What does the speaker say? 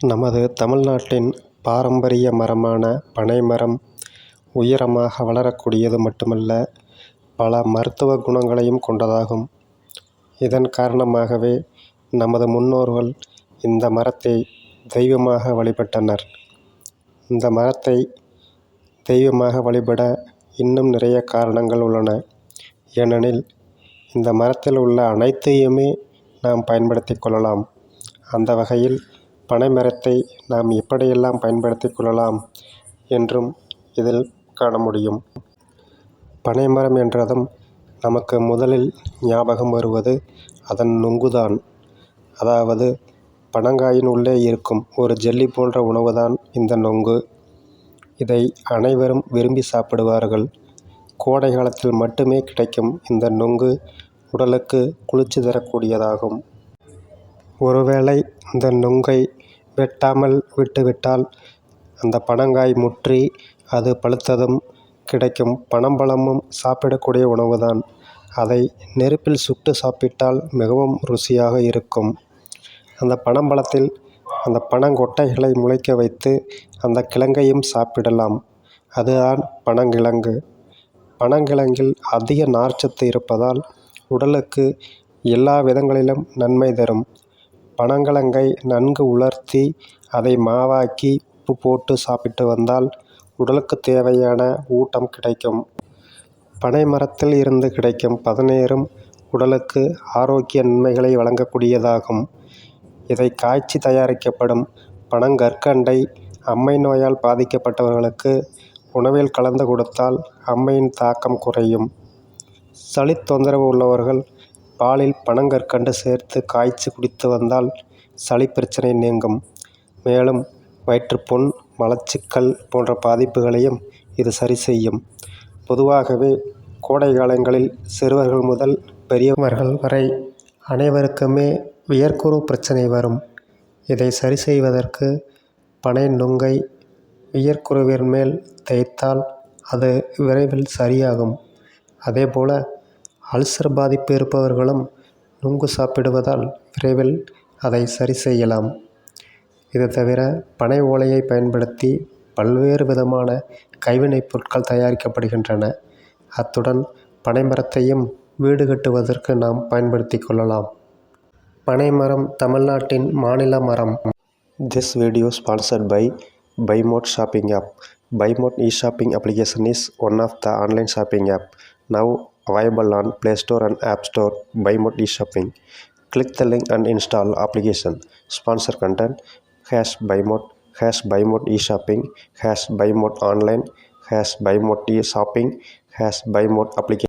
நமது தமிழ்நாட்டின் பாரம்பரிய மரமான பனைமரம் உயரமாக வளரக்கூடியது மட்டுமல்ல பல மருத்துவ குணங்களையும் கொண்டதாகும். இதன் காரணமாகவே நமது முன்னோர்கள் இந்த மரத்தை தெய்வமாக வழிபட்டனர். இந்த மரத்தை தெய்வமாக வழிபட இன்னும் நிறைய காரணங்கள் உள்ளன. ஏனெனில் இந்த மரத்தில் உள்ள அனைத்தையுமே நாம் பயன்படுத்திக் கொள்ளலாம். அந்த வகையில் பனைமரத்தை நாம் எப்படியெல்லாம் பயன்படுத்திக் கொள்ளலாம் என்றும் இதில் காண முடியும். பனைமரம் என்றதும் நமக்கு முதலில் ஞாபகம் வருவது அதன் நுங்குதான் அதாவது பனங்காயின் உள்ளே இருக்கும் ஒரு ஜெல்லி போன்ற உணவு தான் இந்த நொங்கு இதை அனைவரும் விரும்பி சாப்பிடுவார்கள். கோடை காலத்தில் மட்டுமே கிடைக்கும் இந்த நொங்கு உடலுக்கு குளிர்ச்சி தரக்கூடியதாகும். ஒருவேளை இந்த நொங்கை வெட்டாமல் விட்டுவிட்டால் அந்த பனங்காய் முற்றி அது பழுத்ததும் கிடைக்கும் பனம்பழமும் சாப்பிடக்கூடிய உணவு தான். அதை நெருப்பில் சுட்டு சாப்பிட்டால் மிகவும் ருசியாக இருக்கும். அந்த பனம்பழத்தில் அந்த பனங்கொட்டைகளை முளைக்க வைத்து அந்த கிழங்கையும் சாப்பிடலாம். அதுதான் பனங்கிழங்கு. பனங்கிழங்கில் அதிக நார்ச்சத்து இருப்பதால் உடலுக்கு எல்லா விதங்களிலும் நன்மை தரும். பனங்கலங்கை நன்கு உலர்த்தி அதை மாவாக்கி உப்பு போட்டு சாப்பிட்டு வந்தால் உடலுக்கு தேவையான ஊட்டம் கிடைக்கும். பனை மரத்தில் இருந்து கிடைக்கும் பதநீரும் உடலுக்கு ஆரோக்கிய நன்மைகளை வழங்கக்கூடியதாகும். இதை காய்ச்சி தயாரிக்கப்படும் பனங்கற்கண்டை அம்மை நோயால் பாதிக்கப்பட்டவர்களுக்கு உணவில் கலந்து கொடுத்தால் அம்மையின் தாக்கம் குறையும். சளி தொந்தரவு உள்ளவர்கள் பாலில் பனங்கற்கண்டு சேர்த்து காய்ச்சி குடித்து வந்தால் சளி பிரச்சனை நீங்கும். மேலும் வயிற்றுப்புண் மலச்சிக்கல் போன்ற பாதிப்புகளையும் இது சரி செய்யும். பொதுவாகவே கோடை காலங்களில் சிறுவர்கள் முதல் பெரியவர்கள் வரை அனைவருக்குமே வியர்க்குரு பிரச்சனை வரும். இதை சரி செய்வதற்கு பனை நுங்கை வியர்க்குருவின் மேல் தேய்த்தால் அது விரைவில் சரியாகும். அதேபோல் அல்சர் பாதிப்பு இருப்பவர்களும் நுங்கு சாப்பிடுவதால் விரைவில் அதை சரி செய்யலாம். இது தவிர பனை ஓலையை பயன்படுத்தி பல்வேறு விதமான கைவினைப் பொருட்கள் தயாரிக்கப்படுகின்றன. அத்துடன் பனைமரத்தையும் வீடு கட்டுவதற்கு நாம் பயன்படுத்தி கொள்ளலாம். பனைமரம் தமிழ்நாட்டின் மாநில மரம். This video sponsored by Bymod shopping app Bymod e shopping application is one of the online shopping app now available on Play Store and App Store. Buymode e-shopping. Click the link and install application. Sponsor content hash Buymode hash Buymode e-shopping hash Buymode online hash Buymode e-shopping hash Buymode application.